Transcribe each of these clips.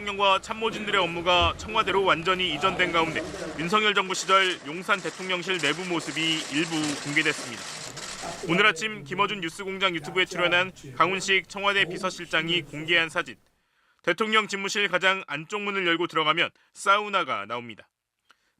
대통령과 참모진들의 업무가 청와대로 완전히 이전된 가운데 윤석열 정부 시절 용산 대통령실 내부 모습이 일부 공개됐습니다. 오늘 아침 김어준 뉴스공장 유튜브에 출연한 강훈식 청와대 비서실장이 공개한 사진. 대통령 집무실 가장 안쪽 문을 열고 들어가면 사우나가 나옵니다.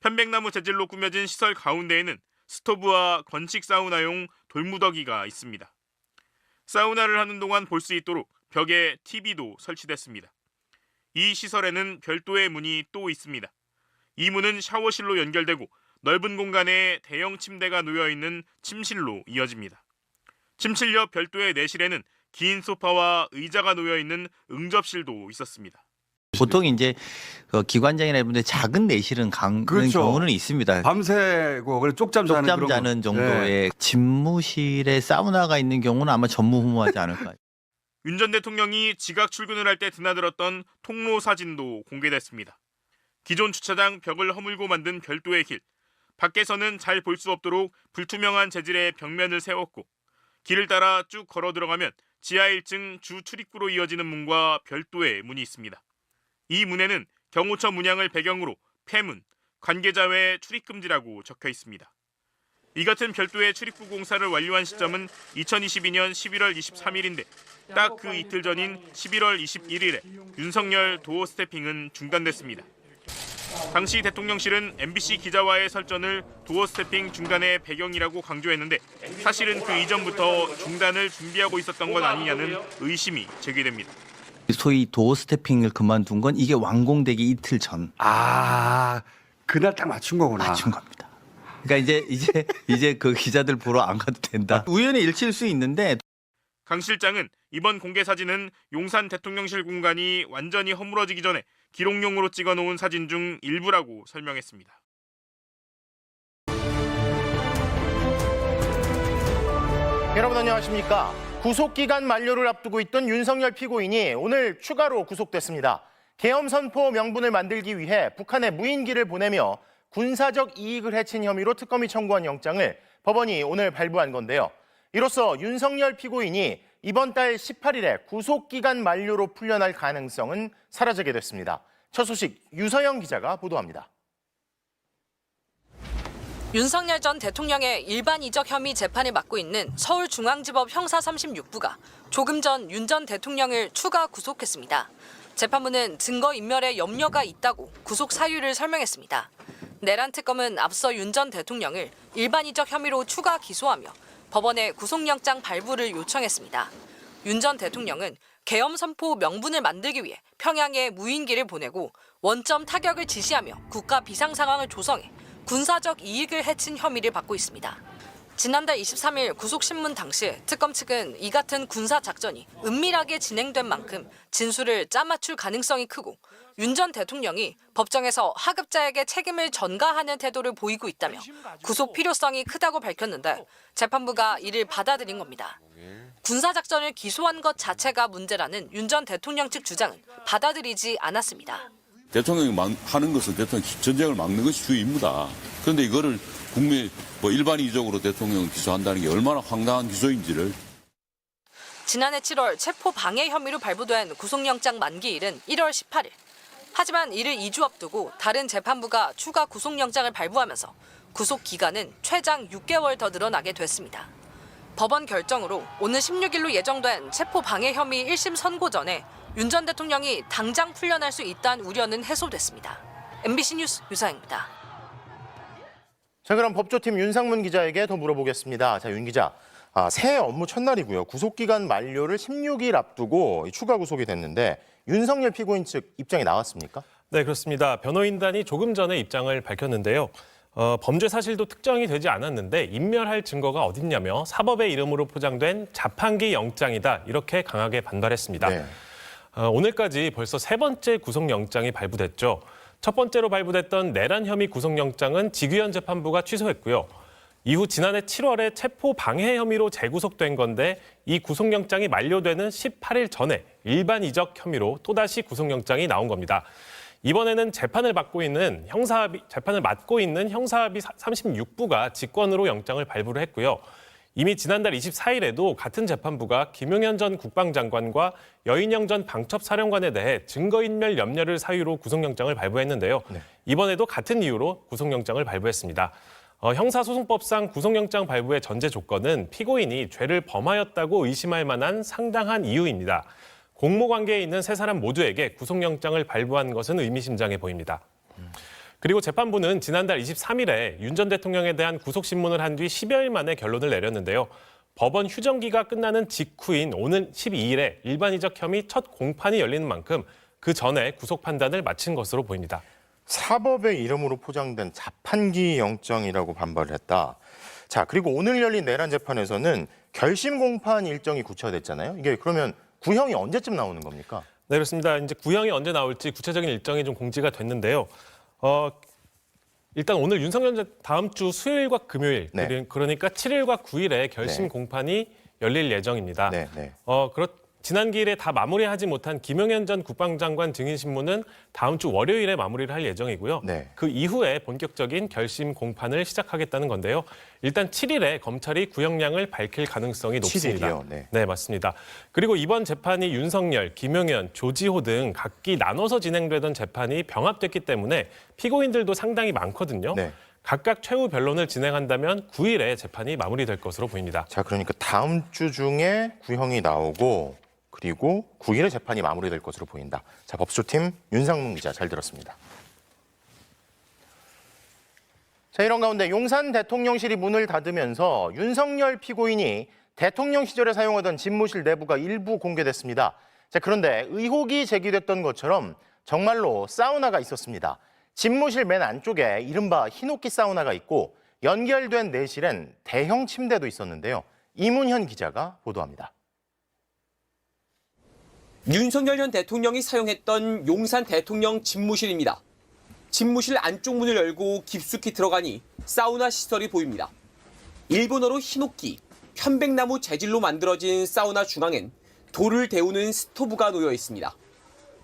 편백나무 재질로 꾸며진 시설 가운데에는 스토브와 건식 사우나용 돌무더기가 있습니다. 사우나를 하는 동안 볼 수 있도록 벽에 TV도 설치됐습니다. 이 시설에는 별도의 문이 또 있습니다. 이 문은 샤워실로 연결되고 넓은 공간에 대형 침대가 놓여 있는 침실로 이어집니다. 침실 옆 별도의 내실에는 긴 소파와 의자가 놓여 있는 응접실도 있었습니다. 보통 이제 그 기관장이나 이런 분들 작은 내실은 가는 그렇죠. 경우는 있습니다. 밤새고 그래 쪽잠 자는 쪽잠. 자는 네. 정도의 집무실에 사우나가 있는 경우는 아마 전무후무하지 않을까요? 윤 전 대통령이 지각 출근을 할 때 드나들었던 통로 사진도 공개됐습니다. 기존 주차장 벽을 허물고 만든 별도의 길. 밖에서는 잘 볼 수 없도록 불투명한 재질의 벽면을 세웠고 길을 따라 쭉 걸어 들어가면 지하 1층 주 출입구로 이어지는 문과 별도의 문이 있습니다. 이 문에는 경호처 문양을 배경으로 폐문, 관계자 외 출입 금지라고 적혀 있습니다. 이 같은 별도의 출입구 공사를 완료한 시점은 2022년 11월 23일인데 딱 그 이틀 전인 11월 21일에 윤석열 도어 스태핑은 중단됐습니다. 당시 대통령실은 MBC 기자와의 설전을 도어 스태핑 중단의 배경이라고 강조했는데 사실은 그 이전부터 중단을 준비하고 있었던 것 아니냐는 의심이 제기됩니다. 소위 도어 스태핑을 그만둔 건 이게 완공되기 이틀 전 아 그날 딱 맞춘 거구나. 맞춘 겁니다. 그러니까 이제 이제 이제 그 기자들 보러 안 가도 된다. 우연의 일치일 수 있는데 강 실장은 이번 공개 사진은 용산 대통령실 공간이 완전히 허물어지기 전에 기록용으로 찍어놓은 사진 중 일부라고 설명했습니다. 여러분 안녕하십니까? 구속기간 만료를 앞두고 있던 윤석열 피고인이 오늘 추가로 구속됐습니다. 계엄 선포 명분을 만들기 위해 북한에 무인기를 보내며 군사적 이익을 해친 혐의로 특검이 청구한 영장을 법원이 오늘 발부한 건데요. 이로써 윤석열 피고인이 이번 달 18일에 구속기간 만료로 풀려날 가능성은 사라지게 됐습니다. 첫 소식 유서영 기자가 보도합니다. 윤석열 전 대통령의 일반 이적 혐의 재판을 맡고 있는 서울중앙지법 형사 36부가 조금 전 윤 전 대통령을 추가 구속했습니다. 재판부는 증거 인멸에 염려가 있다고 구속 사유를 설명했습니다. 내란 특검은 앞서 윤 전 대통령을 일반 이적 혐의로 추가 기소하며 법원에 구속영장 발부를 요청했습니다. 윤 전 대통령은 계엄 선포 명분을 만들기 위해 평양에 무인기를 보내고 원점 타격을 지시하며 국가 비상 상황을 조성해 군사적 이익을 해친 혐의를 받고 있습니다. 지난달 23일 구속신문 당시 특검 측은 이 같은 군사 작전이 은밀하게 진행된 만큼 진술을 짜맞출 가능성이 크고 윤 전 대통령이 법정에서 하급자에게 책임을 전가하는 태도를 보이고 있다며 구속 필요성이 크다고 밝혔는데 재판부가 이를 받아들인 겁니다. 군사 작전을 기소한 것 자체가 문제라는 윤 전 대통령 측 주장은 받아들이지 않았습니다. 대통령이 막 하는 것은 대통령 전쟁을 막는 것이 주의 임무다. 그런데 이거를 국민 뭐 일반이적으로 대통령을 기소한다는 게 얼마나 황당한 기소인지를 지난해 7월 체포 방해 혐의로 발부된 구속영장 만기일은 1월 18일. 하지만 이를 2주 앞두고 다른 재판부가 추가 구속영장을 발부하면서 구속 기간은 최장 6개월 더 늘어나게 됐습니다. 법원 결정으로 오늘 16일로 예정된 체포 방해 혐의 1심 선고 전에 윤 전 대통령이 당장 풀려날 수 있다는 우려는 해소됐습니다. MBC 뉴스 유사입니다. 자 그럼 법조팀 윤상문 기자에게 더 물어보겠습니다. 자윤 기자, 아, 새해 업무 첫날이고요. 구속기간 만료를 16일 앞두고 추가 구속이 됐는데 윤석열 피고인 측 입장이 나왔습니까? 네, 그렇습니다. 변호인단이 조금 전에 입장을 밝혔는데요. 어, 범죄 사실도 특정이 되지 않았는데 인멸할 증거가 어딨냐며 사법의 이름으로 포장된 자판기 영장이다 이렇게 강하게 반발했습니다. 네. 어, 오늘까지 벌써 세 번째 구속영장이 발부됐죠. 첫 번째로 발부됐던 내란 혐의 구속영장은 지규현 재판부가 취소했고요. 이후 지난해 7월에 체포 방해 혐의로 재구속된 건데 이 구속영장이 만료되는 18일 전에 일반 이적 혐의로 또다시 구속영장이 나온 겁니다. 이번에는 재판을 받고 있는 형사합의 재판을 맡고 있는 형사합의 36부가 직권으로 영장을 발부를 했고요. 이미 지난달 24일에도 같은 재판부가 김용현 전 국방장관과 여인영 전 방첩사령관에 대해 증거인멸 염려를 사유로 구속영장을 발부했는데요. 이번에도 같은 이유로 구속영장을 발부했습니다. 어, 형사소송법상 구속영장 발부의 전제 조건은 피고인이 죄를 범하였다고 의심할 만한 상당한 이유입니다. 공모관계에 있는 세 사람 모두에게 구속영장을 발부한 것은 의미심장해 보입니다. 그리고 재판부는 지난달 23일에 윤 전 대통령에 대한 구속신문을 한 뒤 10여일 만에 결론을 내렸는데요. 법원 휴정기가 끝나는 직후인 오는 12일에 일반이적 혐의 첫 공판이 열리는 만큼 그 전에 구속 판단을 마친 것으로 보입니다. 사법의 이름으로 포장된 자판기 영장이라고 반발을 했다. 자, 그리고 오늘 열린 내란 재판에서는 결심 공판 일정이 구체화됐잖아요. 이게 그러면 구형이 언제쯤 나오는 겁니까? 네, 그렇습니다. 이제 구형이 언제 나올지 구체적인 일정이 좀 공지가 됐는데요. 어, 일단 오늘 윤석열 전 다음 주 수요일과 금요일, 네. 그러니까 7일과 9일에 결심 네. 공판이 열릴 예정입니다. 네, 네. 어, 그렇 지난 기일에 다 마무리하지 못한 김용현 전 국방장관 증인 신문은 다음 주 월요일에 마무리를 할 예정이고요. 네. 그 이후에 본격적인 결심 공판을 시작하겠다는 건데요. 일단 7일에 검찰이 구형량을 밝힐 가능성이 높습니다. 7일이요? 네. 맞습니다. 그리고 이번 재판이 윤석열, 김용현, 조지호 등 각기 나눠서 진행되던 재판이 병합됐기 때문에 피고인들도 상당히 많거든요. 네. 각각 최후 변론을 진행한다면 9일에 재판이 마무리될 것으로 보입니다. 자, 그러니까 다음 주 중에 구형이 나오고 그리고 9일에 재판이 마무리될 것으로 보인다. 자, 법조팀 윤상문 기자 잘 들었습니다. 자, 이런 가운데 용산 대통령실이 문을 닫으면서 윤석열 피고인이 대통령 시절에 사용하던 집무실 내부가 일부 공개됐습니다. 자, 그런데 의혹이 제기됐던 것처럼 정말로 사우나가 있었습니다. 집무실 맨 안쪽에 이른바 흰옥기 사우나가 있고 연결된 내실엔 대형 침대도 있었는데요. 이문현 기자가 보도합니다. 윤석열 전 대통령이 사용했던 용산 대통령 집무실입니다. 집무실 안쪽 문을 열고 깊숙이 들어가니 사우나 시설이 보입니다. 일본어로 흰옥기, 편백나무 재질로 만들어진 사우나 중앙엔 돌을 데우는 스토브가 놓여 있습니다.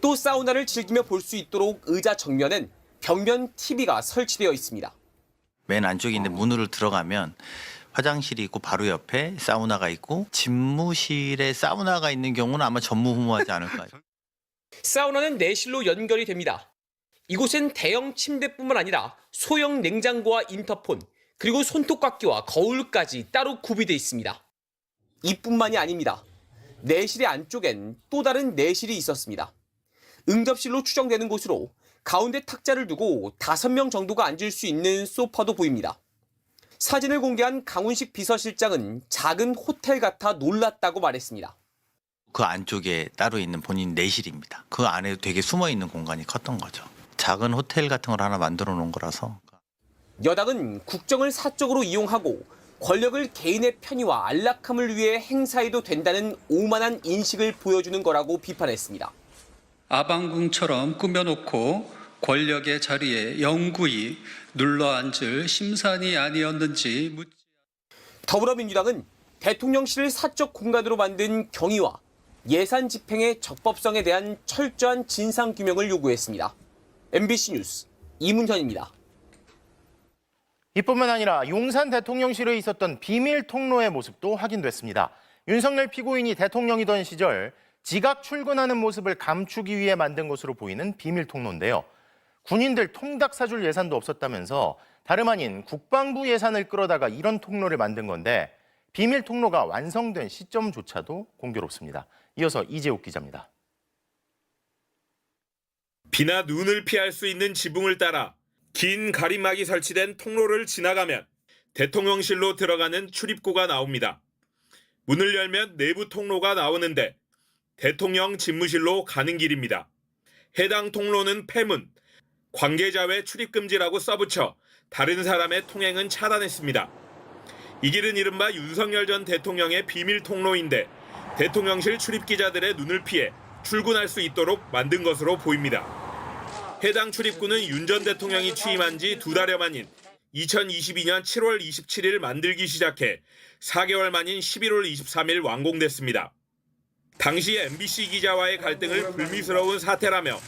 또 사우나를 즐기며 볼 수 있도록 의자 정면엔 벽면 TV가 설치되어 있습니다. 맨 안쪽에 있는 문으로 들어가면 화장실이 있고 바로 옆에 사우나가 있고 집무실에 사우나가 있는 경우는 아마 전무후무하지 않을까. 사우나는 내실로 연결이 됩니다. 이곳엔 대형 침대뿐만 아니라 소형 냉장고와 인터폰, 그리고 손톱깎이와 거울까지 따로 구비되어 있습니다. 이뿐만이 아닙니다. 내실의 안쪽엔 또 다른 내실이 있었습니다. 응접실로 추정되는 곳으로 가운데 탁자를 두고 다섯 명 정도가 앉을 수 있는 소파도 보입니다. 사진을 공개한 강훈식 비서실장은 작은 호텔 같아 놀랐다고 말했습니다. 그 안쪽에 따로 있는 본인 내실입니다. 그 안에 되게 숨어 있는 공간이 컸던 거죠. 작은 호텔 같은 걸 하나 만들어 놓은 거라서 여당은 국정을 사적으로 이용하고 권력을 개인의 편의와 안락함을 위해 행사해도 된다는 오만한 인식을 보여주는 거라고 비판했습니다. 아방궁처럼 꾸며놓고 권력의 자리에 영구히 눌러 앉을 심산이 아니었는지 묻지 더불어민주당은 대통령실을 사적 공간으로 만든 경위와 예산 집행의 적법성에 대한 철저한 진상 규명을 요구했습니다. MBC 뉴스 이문현입니다. 이뿐만 아니라 용산 대통령실에 있었던 비밀 통로의 모습도 확인됐습니다. 윤석열 피고인이 대통령이던 시절 지각 출근하는 모습을 감추기 위해 만든 것으로 보이는 비밀 통로인데요. 군인들 통닭 사줄 예산도 없었다면서 다름 아닌 국방부 예산을 끌어다가 이런 통로를 만든 건데 비밀 통로가 완성된 시점조차도 공교롭습니다. 이어서 이재욱 기자입니다. 비나 눈을 피할 수 있는 지붕을 따라 긴 가림막이 설치된 통로를 지나가면 대통령실로 들어가는 출입구가 나옵니다. 문을 열면 내부 통로가 나오는데 대통령 집무실로 가는 길입니다. 해당 통로는 폐문, 관계자 외 출입 금지라고 써붙여 다른 사람의 통행은 차단했습니다. 이 길은 이른바 윤석열 전 대통령의 비밀 통로인데 대통령실 출입 기자들의 눈을 피해 출근할 수 있도록 만든 것으로 보입니다. 해당 출입구는 윤 전 대통령이 취임한 지 두 달여 만인 2022년 7월 27일 만들기 시작해 4개월 만인 11월 23일 완공됐습니다. 당시 MBC 기자와의 갈등을 불미스러운 사태라며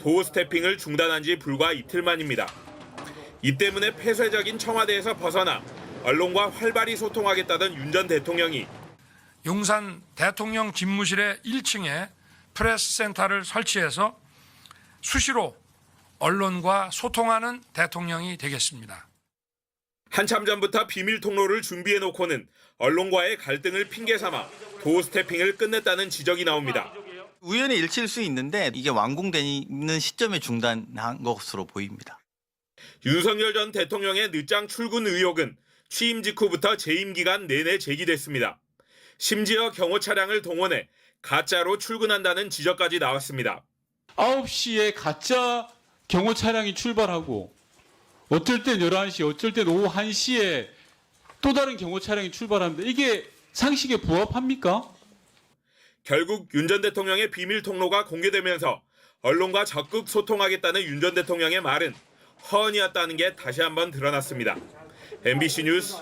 도어 스태핑을 중단한 지 불과 이틀 만입니다. 이 때문에 폐쇄적인 청와대에서 벗어나 언론과 활발히 소통하겠다던 윤 전 대통령이 용산 대통령 집무실의 1층에 프레스 센터를 설치해서 수시로 언론과 소통하는 대통령이 되겠습니다. 한참 전부터 비밀 통로를 준비해 놓고는 언론과의 갈등을 핑계 삼아 도어 스태핑을 끝냈다는 지적이 나옵니다. 우연의 일치일 수 있는데 이게 완공되는 시점에 중단한 것으로 보입니다. 윤석열 전 대통령의 늦장 출근 의혹은 취임 직후부터 재임 기간 내내 제기됐습니다. 심지어 경호 차량을 동원해 가짜로 출근한다는 지적까지 나왔습니다. 9시에 가짜 경호 차량이 출발하고 어쩔 땐 11시, 어쩔 땐 오후 1시에 또 다른 경호 차량이 출발합니다. 이게 상식에 부합합니까? 결국 윤 전 대통령의 비밀 통로가 공개되면서 언론과 적극 소통하겠다는 윤 전 대통령의 말은 허언이었다는 게 다시 한번 드러났습니다. MBC 뉴스